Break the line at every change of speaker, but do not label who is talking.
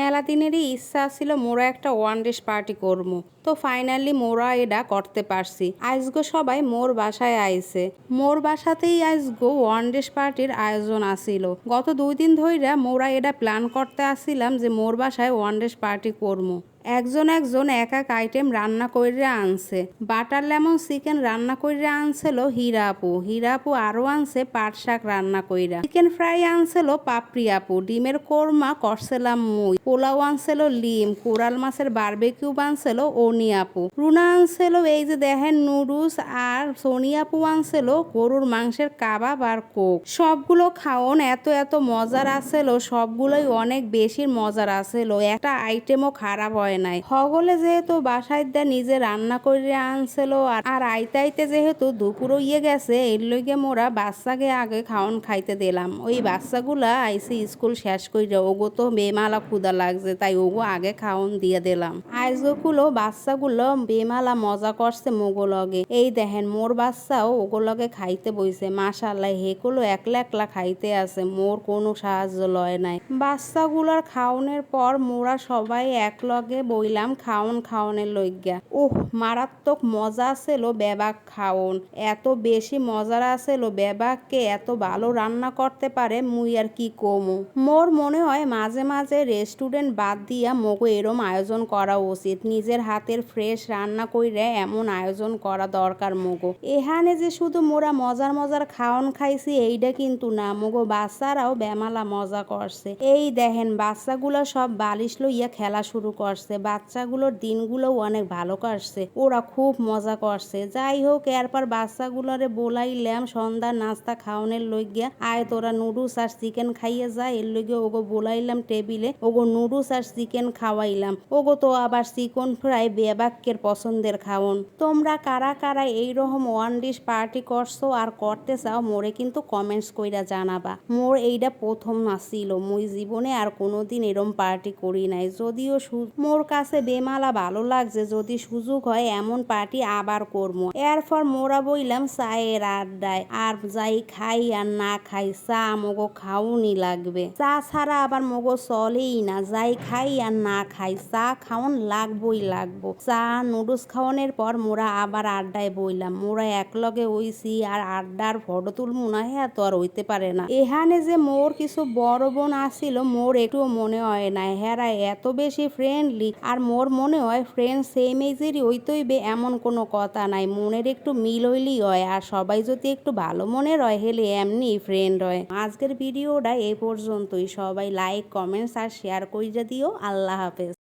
মেলা দিনেরই ইচ্ছা ছিল মোরা একটা ওয়ান ডেস পার্টি করব তো ফাইনালি মোরা এটা করতে পারছি। আইসগো সবাই মোর বাসায় আইছে। মোর বাসাতেই আইসগো ওয়ান ডেস পার্টির আয়োজন আসিল। গত দুই দিন ধইরা মোরা এটা প্ল্যান করতে আসিলাম যে মোর বাসায় ওয়ান ডেস পার্টি করব একজন একজন এক এক আইটেম রান্না কইরে আনছে। বাটার লেমন চিকেন রান্না কইরে আনছিল হিরাপু। হিরাপু আরও আনছে পাট শাক রান্না কইরা। চিকেন ফ্রাই আনছিল পাপড়ি আপু। ডিমের কোরমা, করছিলাম মুই। পোলাও আনছিল লিম। কোরাল মাছের বারবেকিউ বানছিল অনি আপু। রুনা আনছিল এই যে দেখেন নুডলস আর সোনি আপু আনছিল গরুর মাংসের কাবাব আর কোক। সবগুলো খাওন এত এত মজার আছিল, সবগুলোই অনেক বেশি মজার আছিল। একটা আইটেমও খারাপ হয় নাই। হগলে যেহেতু বাসায় দা নিজে রান্না করে আনছিল, আর আইতে আইতে যেহেতু দুপুর ইয়ে গেছে, এর লইগে মোরা বাচ্চাকে আগে খাওন খাইতে দিলাম। ওই বাচ্চাগুলা আইসি স্কুল শেষ করে ওগো তো বেমালা ক্ষুদা লাগছে, তাই ওগো আগে খাওন দিয়ে দিলাম। আইজগুলো বাচ্চাগুলো বেমালা মজা করছে মোগো লগে। এই দেখেন, মোর বাচ্চাও ওগো লগে খাইতে বইছে। মাশাল্লাহ হেগুলো একলা একলা খাইতে আছে, মোর কোনো সাহায্য লয় নাই। বাচ্চাগুলোর খাওনের পর মোরা সবাই এক লগে বইলাম খাওন খাওনের লইগা ওহ, মারাত্মক মজা ছিল বেবাক খাওন। এত বেশি মজার আছিল বেবাককে, এত ভালো রান্না করতে পারে, মুই আর কি কমু? মোর মনে হয় মাঝে মাঝে রেস্টুরেন্ট বাদ দিয়া মগো এরম আয়োজন করা উচিত। নিজের হাতের ফ্রেশ রান্না কইরে এমন আয়োজন করা দরকার মগো। এহানে যে শুধু মোরা মজার মজার খাওন খাইছি এইটা কিন্তু না। মগো বাচ্চারাও বেমালা মজা করছে। এই দেখেন, বাচ্চাগুলো সব বালিশ লইয়া খেলা শুরু করছে। বাচ্চাগুলোর দিনগুলোও অনেক ভালো কাটছে। ওরা খুব মজা করছে। যাই হোক, এরপর বাচ্চাগুলোরে বলাইলাম। সন্ধ্যা নাস্তা খাওয়ানোর লইগিয়া আয় তোরা নুডলস আর চিকেন খাইয়ে যা। এর লইগে ওগো বলাইলাম টেবিলে। ওগো নুডলস আর চিকেন খাওয়াইলাম। ওগো তো আবার চিকন ফ্রাই বেবাক্যের পছন্দের খাওন। তোমরা কারা কারা এইরকম ওয়ান ডিশ পার্টি করছ আর করতে চাও, মোরে কিন্তু কমেন্টস কইরা জানাবা। মোর এইটা প্রথম আসিল। মুই জীবনে আর কোনোদিন এরম পার্টি করি নাই। যদিও মোর কাছে বেমালা ভালো লাগছে, যদি সুযোগ হয় এমন পার্টি আবার করব এরপর মোরা বইলাম, চায়ের আড্ডায় আর যাই খাই আর না খাই, চা মগো খাওনি লাগবে। চা ছাড়া আবার মগো চলেই না, যাই খাই আর না খাই, চা খাওন লাগবই লাগবো। চা, নুডলস খাওয়ানোর পর মোরা আবার আড্ডায় বইলাম। মোরা একলগে হইছি আর আড্ডার ফটো তুলমু না হ্যাঁ তো আর হইতে পারে না। এখানে যে মোর কিছু বড় বোন আসিল, মোর একটু মনে হয় না হেরা এত বেশি ফ্রেন্ডলি আর মোর মনে হয় ফ্রেন্ড সেম এজেরই হইতইবে এমন কোনো কথা নাই। মনের একটু মিল হইলেই হয়। আর সবাই যদি একটু ভালো মনে রয়, হেলে এমনি ফ্রেন্ড হয়। আজকের ভিডিওটা এই পর্যন্তই। সবাই লাইক কমেন্টস আর শেয়ার কইরা দিও। আল্লাহ হাফেজ।